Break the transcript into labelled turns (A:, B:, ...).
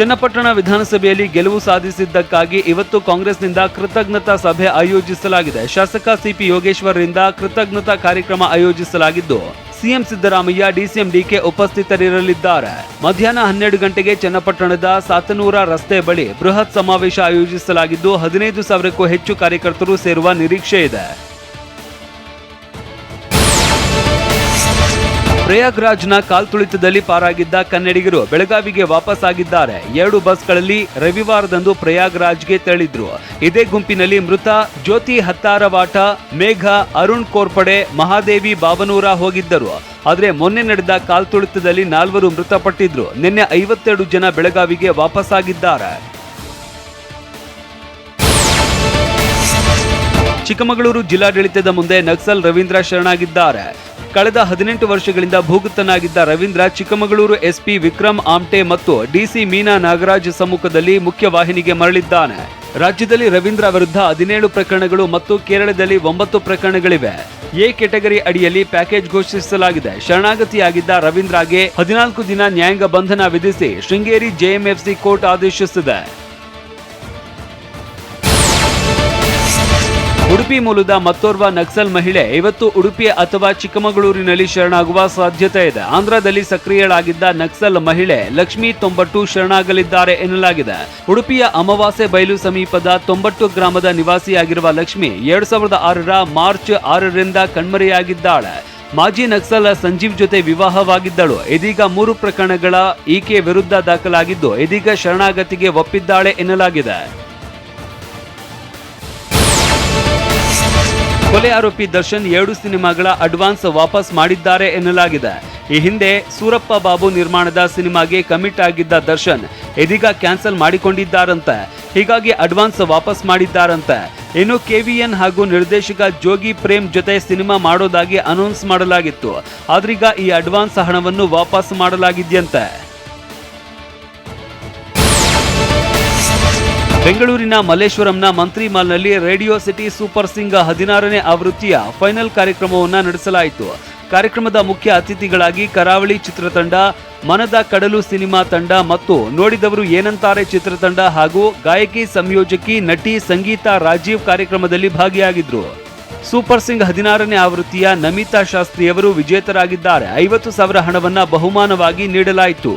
A: ಚನ್ನಪಟ್ಟಣ ವಿಧಾನಸಭೆಯಲ್ಲಿ ಗೆಲುವು ಸಾಧಿಸಿದ್ದಕ್ಕಾಗಿ ಇವತ್ತು ಕಾಂಗ್ರೆಸ್ನಿಂದ ಕೃತಜ್ಞತಾ ಸಭೆ ಆಯೋಜಿಸಲಾಗಿದೆ. ಶಾಸಕ ಸಿಪಿ ಯೋಗೇಶ್ವರರಿಂದ ಕೃತಜ್ಞತಾ ಕಾರ್ಯಕ್ರಮ ಆಯೋಜಿಸಲಾಗಿದ್ದು, ಸಿಎಂ ಸಿದ್ದರಾಮಯ್ಯ, ಡಿಸಿಎಂ ಡಿಕೆ ಉಪಸ್ಥಿತರಿರಲಿದ್ದಾರೆ. ಮಧ್ಯಾಹ್ನ ಹನ್ನೆರಡು ಗಂಟೆಗೆ ಚನ್ನಪಟ್ಟಣದ ಸಾತನೂರ ರಸ್ತೆ ಬಳಿ ಬೃಹತ್ ಸಮಾವೇಶ ಆಯೋಜಿಸಲಾಗಿದ್ದು, ಹದಿನೈದು ಸಾವಿರಕ್ಕೂ ಹೆಚ್ಚು ಕಾರ್ಯಕರ್ತರು ಸೇರುವ ನಿರೀಕ್ಷೆ ಇದೆ. ಪ್ರಯಾಗ್ರಾಜ್ನ ಕಾಲ್ತುಳಿತದಲ್ಲಿ ಪಾರಾಗಿದ್ದ ಕನ್ನಡಿಗರು ಬೆಳಗಾವಿಗೆ ವಾಪಸ್ ಆಗಿದ್ದಾರೆ ಎರಡು ಬಸ್ಗಳಲ್ಲಿ ರವಿವಾರದಂದು ಪ್ರಯಾಗ್ರಾಜ್ಗೆ ತೆರಳಿದ್ರು. ಇದೇ ಗುಂಪಿನಲ್ಲಿ ಮೃತ ಜ್ಯೋತಿ ಹತ್ತಾರವಾಟ, ಮೇಘ, ಅರುಣ್ ಕೋರ್ಪಡೆ, ಮಹಾದೇವಿ, ಬಾಬನೂರ ಹೋಗಿದ್ದರು. ಆದರೆ ಮೊನ್ನೆ ನಡೆದ ಕಾಲ್ತುಳಿತದಲ್ಲಿ ನಾಲ್ವರು ಮೃತಪಟ್ಟಿದ್ರು. ನಿನ್ನೆ ಐವತ್ತೆರಡು ಜನ ಬೆಳಗಾವಿಗೆ ವಾಪಸ್ ಆಗಿದ್ದಾರೆ ಚಿಕ್ಕಮಗಳೂರು ಜಿಲ್ಲಾಡಳಿತದ ಮುಂದೆ ನಕ್ಸಲ್ ರವೀಂದ್ರ ಶರಣಾಗಿದ್ದಾರೆ ಕಳೆದ ಹದಿನೆಂಟು ವರ್ಷಗಳಿಂದ ಭೂಗುತ್ತನಾಗಿದ್ದ ರವೀಂದ್ರ ಚಿಕ್ಕಮಗಳೂರು ಎಸ್ಪಿ ವಿಕ್ರಮ್ ಆಮ್ಟೆ ಮತ್ತು ಡಿಸಿ ಮೀನಾ ನಾಗರಾಜ್ ಸಮ್ಮುಖದಲ್ಲಿ ಮುಖ್ಯವಾಹಿನಿಗೆ ಮರಳಿದ್ದಾನೆ. ರಾಜ್ಯದಲ್ಲಿ ರವೀಂದ್ರ ವಿರುದ್ಧ ಹದಿನೇಳು ಪ್ರಕರಣಗಳು ಮತ್ತು ಕೇರಳದಲ್ಲಿ ಒಂಬತ್ತು ಪ್ರಕರಣಗಳಿವೆ. ಎ ಕೆಟಗರಿ ಅಡಿಯಲ್ಲಿ ಪ್ಯಾಕೇಜ್ ಘೋಷಿಸಲಾಗಿದೆ. ಶರಣಾಗತಿಯಾಗಿದ್ದ ರವೀಂದ್ರಗೆ ಹದಿನಾಲ್ಕು ದಿನ ನ್ಯಾಯಾಂಗ ಬಂಧನ ವಿಧಿಸಿ ಶೃಂಗೇರಿ ಜೆಎಂಎಫ್ಸಿ ಕೋರ್ಟ್ ಆದೇಶಿಸಿದೆ. ಉಡುಪಿ ಮೂಲದ ಮತ್ತೋರ್ವ ನಕ್ಸಲ್ ಮಹಿಳೆ ಇವತ್ತು ಉಡುಪಿ ಅಥವಾ ಚಿಕ್ಕಮಗಳೂರಿನಲ್ಲಿ ಶರಣಾಗುವ ಸಾಧ್ಯತೆ ಇದೆ. ಆಂಧ್ರದಲ್ಲಿ ಸಕ್ರಿಯಳಾಗಿದ್ದ ನಕ್ಸಲ್ ಮಹಿಳೆ ಲಕ್ಷ್ಮಿ ತೊಂಬಟ್ಟು ಶರಣಾಗಲಿದ್ದಾರೆ ಎನ್ನಲಾಗಿದೆ. ಉಡುಪಿಯ ಅಮಾವಾಸ್ಯೆ ಬಯಲು ಸಮೀಪದ ತೊಂಬಟ್ಟು ಗ್ರಾಮದ ನಿವಾಸಿಯಾಗಿರುವ ಲಕ್ಷ್ಮಿ ಎರಡ್ ಸಾವಿರದ ಆರರ ಮಾರ್ಚ್ ಆರರಿಂದ ಕಣ್ಮರೆಯಾಗಿದ್ದಾಳೆ. ಮಾಜಿ ನಕ್ಸಲ್ ಸಂಜೀವ್ ಜೊತೆ ವಿವಾಹವಾಗಿದ್ದಳು. ಇದೀಗ ಮೂರು ಪ್ರಕರಣಗಳ ಈಕೆ ವಿರುದ್ಧ ದಾಖಲಾಗಿದ್ದು, ಇದೀಗ ಶರಣಾಗತಿಗೆ ಒಪ್ಪಿದ್ದಾಳೆ ಎನ್ನಲಾಗಿದೆ. ಕೊಲೆ ಆರೋಪಿ ದರ್ಶನ್ ಎರಡು ಸಿನಿಮಾಗಳ ಅಡ್ವಾನ್ಸ್ ವಾಪಸ್ ಮಾಡಿದ್ದಾರೆ ಎನ್ನಲಾಗಿದೆ. ಈ ಹಿಂದೆ ಸೂರಪ್ಪ ಬಾಬು ನಿರ್ಮಾಣದ ಸಿನಿಮಾಗೆ ಕಮಿಟ್ ಆಗಿದ್ದ ದರ್ಶನ್ ಇದೀಗ ಕ್ಯಾನ್ಸಲ್ ಮಾಡಿಕೊಂಡಿದ್ದಾರಂತೆ. ಹೀಗಾಗಿ ಅಡ್ವಾನ್ಸ್ ವಾಪಸ್ ಮಾಡಿದ್ದಾರಂತೆ. ಇನ್ನು ಕೆವಿಎನ್ ಹಾಗೂ ನಿರ್ದೇಶಕ ಜೋಗಿ ಪ್ರೇಮ್ ಜೊತೆ ಸಿನಿಮಾ ಮಾಡೋದಾಗಿ ಅನೌನ್ಸ್ ಮಾಡಲಾಗಿತ್ತು. ಆದ್ರೀಗ ಈ ಅಡ್ವಾನ್ಸ್ ಹಣವನ್ನು ವಾಪಸ್ ಮಾಡಲಾಗಿದೆಯಂತೆ. ಬೆಂಗಳೂರಿನ ಮಲ್ಲೇಶ್ವರಂನ ಮಂತ್ರಿ ಮಾಲ್ನಲ್ಲಿ ರೇಡಿಯೋ ಸಿಟಿ ಸೂಪರ್ ಸಿಂಗ್ ಹದಿನಾರನೇ ಆವೃತ್ತಿಯ ಫೈನಲ್ ಕಾರ್ಯಕ್ರಮವನ್ನು ನಡೆಸಲಾಯಿತು. ಕಾರ್ಯಕ್ರಮದ ಮುಖ್ಯ ಅತಿಥಿಗಳಾಗಿ ಕರಾವಳಿ ಚಿತ್ರತಂಡ, ಮನದ ಕಡಲು ಸಿನಿಮಾ ತಂಡ ಮತ್ತು ನೋಡಿದವರು ಏನಂತಾರೆ ಚಿತ್ರತಂಡ ಹಾಗೂ ಗಾಯಕಿ ಸಂಯೋಜಕಿ, ನಟಿ ಸಂಗೀತ ರಾಜೀವ್ ಕಾರ್ಯಕ್ರಮದಲ್ಲಿ ಭಾಗಿಯಾಗಿದ್ರು. ಸೂಪರ್ ಸಿಂಗ್ ಹದಿನಾರನೇ ಆವೃತ್ತಿಯ ನಮಿತಾ ಶಾಸ್ತ್ರಿಯವರು ವಿಜೇತರಾಗಿದ್ದಾರೆ. ಐವತ್ತು ಸಾವಿರ ಹಣವನ್ನು ಬಹುಮಾನವಾಗಿ ನೀಡಲಾಯಿತು.